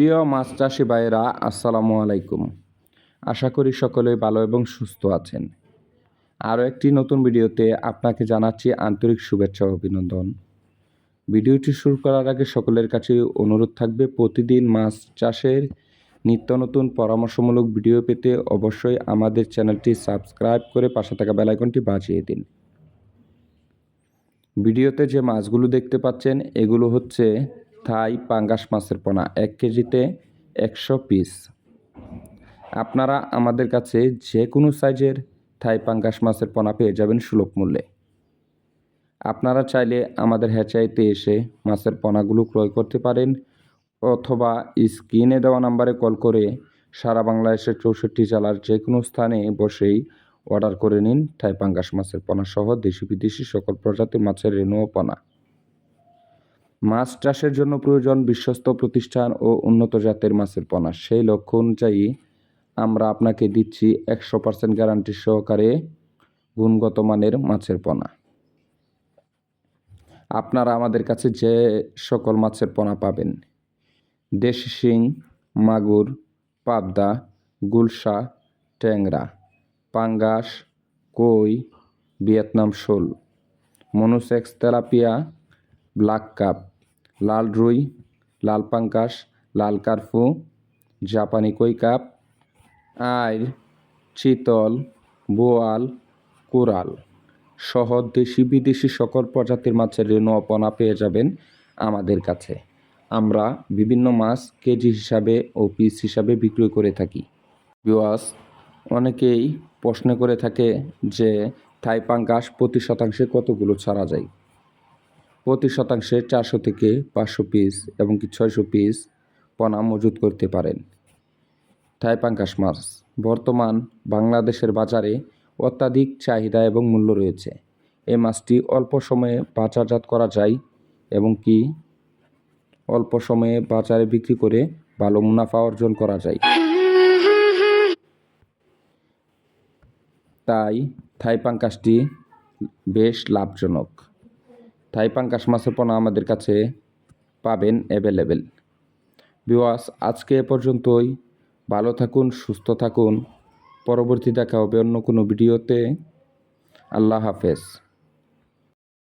প্রিয় মাছ চাষি ভাইয়েরা, আসসালামু আলাইকুম। আশা করি সকলেই ভালো এবং সুস্থ আছেন। আরও একটি নতুন ভিডিওতে আপনাকে জানাচ্ছি আন্তরিক শুভেচ্ছা অভিনন্দন। ভিডিওটি শুরু করার আগে সকলের কাছে অনুরোধ থাকবে, প্রতিদিন মাছ চাষের নিত্য নতুন পরামর্শমূলক ভিডিও পেতে অবশ্যই আমাদের চ্যানেলটি সাবস্ক্রাইব করে পাশে থাকা বেলাইকনটি বাজিয়ে দিন। ভিডিওতে যে মাছগুলো দেখতে পাচ্ছেন, এগুলো হচ্ছে থাই পাঙ্গাস মাছের পোনা, এক কেজিতে একশো পিস। আপনারা আমাদের কাছে যে কোনো সাইজের থাই পাঙ্গাস মাছের পোনা পেয়ে যাবেন সুলভ মূল্যে। আপনারা চাইলে আমাদের হ্যাচাইতে এসে মাছের পোনাগুলো ক্রয় করতে পারেন অথবা স্ক্রিনে দেওয়া নাম্বারে কল করে সারা বাংলাদেশের চৌষট্টি জেলার যে কোনো স্থানে বসেই অর্ডার করে নিন থাই পাঙ্গাস মাছের পোনা সহ দেশি বিদেশি সকল প্রজাতির মাছের রেণু ও পোনা। মাছ চাষের জন্য প্রয়োজন বিশ্বস্ত প্রতিষ্ঠান ও উন্নত জাতের মাছের পোনা। সেই লক্ষ্য অনুযায়ী আমরা আপনাকে দিচ্ছি একশো পার্সেন্ট গ্যারান্টি সহকারে গুণগত মানের মাছের পোনা। আপনারা আমাদের কাছে যে সকল মাছের পোনা পাবেন, দেশি শিং, মাগুর, পাবদা, গুলশা, ট্যাংরা, পাঙ্গাস, কই, ভিয়েতনাম শোল, মনোসেক্স তেলাপিয়া ব্ল্যাক কাপ, লাল রুই, লাল পাঙ্কাস লাল কার্ফু, জাপানি কই কাপ, আইর, চিতল, বোয়াল, কোরাল সহ দেশি বিদেশি সকল প্রজাতির মাছের রেণু অপনা পেয়ে যাবেন আমাদের কাছে। আমরা বিভিন্ন মাছ কেজি হিসাবে ও পিস হিসাবে বিক্রয় করে থাকি। বিওয়াস অনেকেই প্রশ্ন করে থাকে যে থাই পাঙ্গাস প্রতি শতাংশে কতগুলো ছাড়া যায়? প্রতি শতাংশে চারশো থেকে পাঁচশো পিস এবং কি ছয়শো পিস পোনা মজুত করতে পারেন। থাই পাঙ্গাস মাছ, বর্তমান বাংলাদেশের বাজারে অত্যাধিক চাহিদা এবং মূল্য রয়েছে। এই মাছটি অল্প সময়ে বাজারজাত করা যায় এবং কি অল্প সময়ে বাজারে বিক্রি করে ভালো মুনাফা অর্জন করা যায়। তাই থাই পাঙ্কাসটি বেশ লাভজনক। থাই পাঙ্কাস মাছের পোনা আমাদের কাছে পাবেন অ্যাভেলেবেল বিওয়াস আজকে এ পর্যন্তই। ভালো থাকুন, সুস্থ থাকুন। পরবর্তী দেখা হবে অন্য কোনো ভিডিওতে। আল্লাহ হাফেজ।